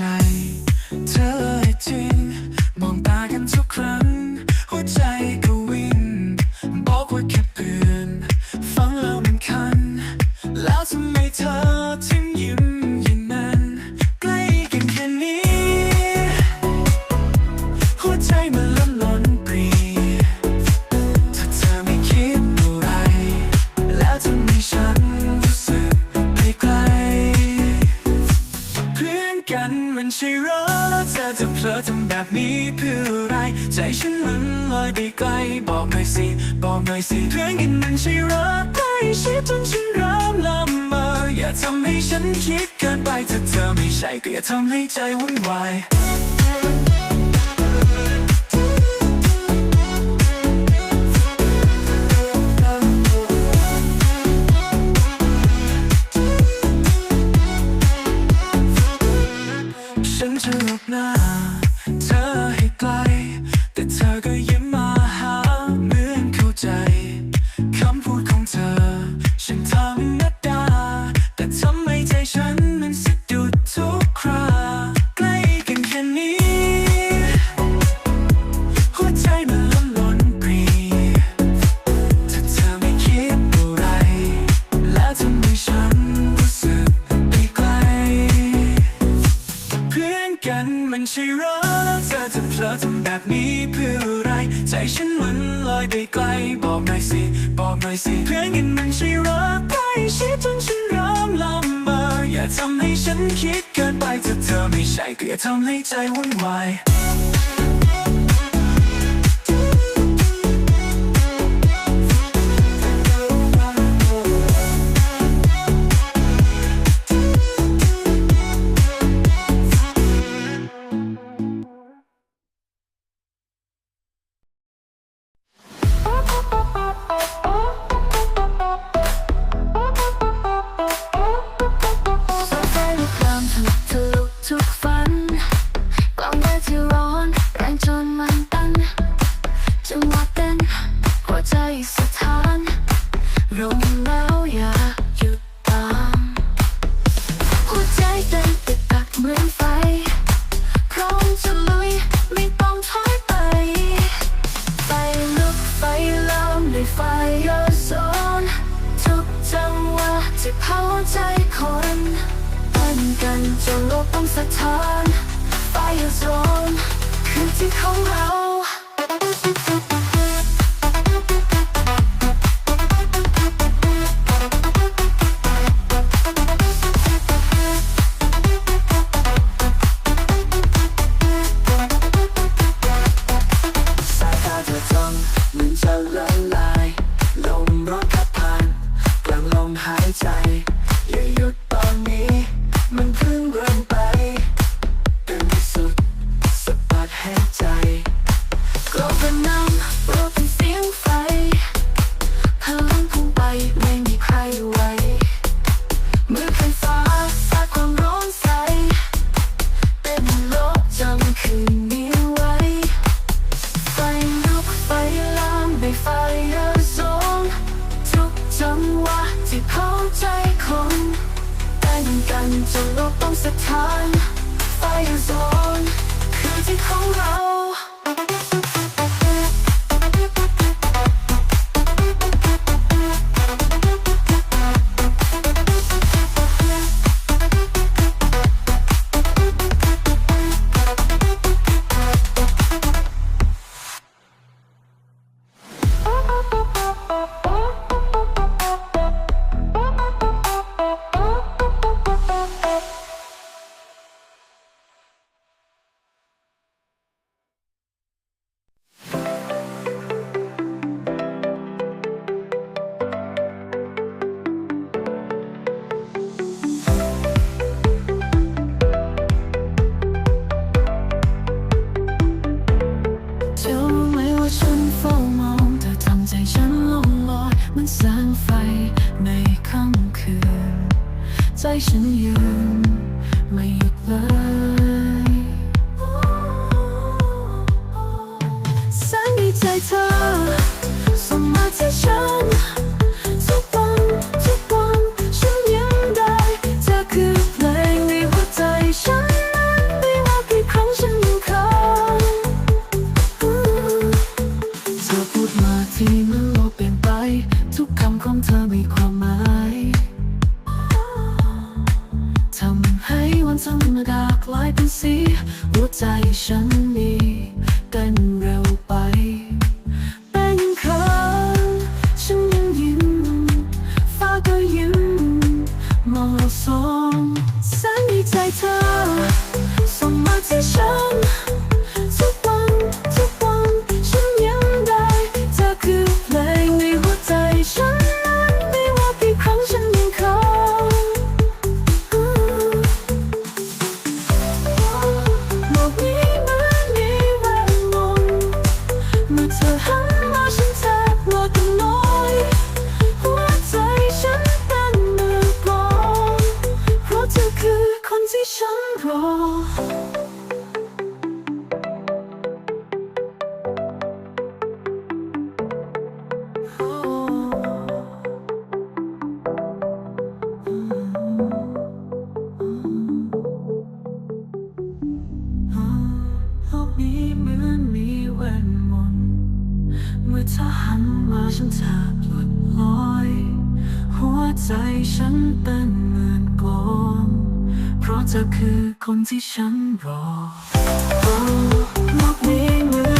เธอเลยจริง มองตากันทุกครั้ง หัวใจก็วิ่งบอกว่าแค่เพื่อนฟังแล้วมันคัน แล้วทำไมเธอถึงยิ้มอย่างนั้นใกล้กันแค่นี้ หัวใจมัน เธอจะเพลอทำแบบนี้เพื่ออะไร ใจฉันมันลอยไปไกล บอกหน่อยสิ บอกหน่อยสิเพื่อนกันมันใช่หรอใกล้ชิดจนฉันเริ่มละเมออย่าทำให้ฉันคิดเกินไปถ้าเธอไม่ใช่ก็อย่าทำให้ใจวุ่นวาย นี้เพื่ออะไร ใจฉันมันลอยไปไกล บอกหน่อยสิ บอกหน่อยสิ เพื่อนกันมันใช่รักใกล้ชิดจนฉันเริ่มลำเบออย่าทำให้ฉันคิดเกินไปถ้าเธอไม่ใช่ก็อย่าทำให้ใจวุ่นวายะท้านไฟโซนคือที่ของเรา กันจนโลกต้องสะท้านไฟโซนคือที่ของเรา ใจฉันยืนไม่หยุดแสงในใจเธอส่งมาที่ฉันทุกวันทุกวันฉันยังได้เธอคือเพลงในหัวใจฉันไม่ว่ากี่ครั้งฉันยังคงเธอพูดมาที่มันโลกเปลี่ยนไป ทุกคำของเธอมีความหมาย จำกากลายเป็นสีหัวใจฉันมีกันเร็ว ที่ฉันรอ เมื่อเธอหันมาฉันแทหลุดลอย หัวใจฉันเต้นเหมือนกลอง เพราะเธอคือคนที่ฉันรอโลกนี้เหมือน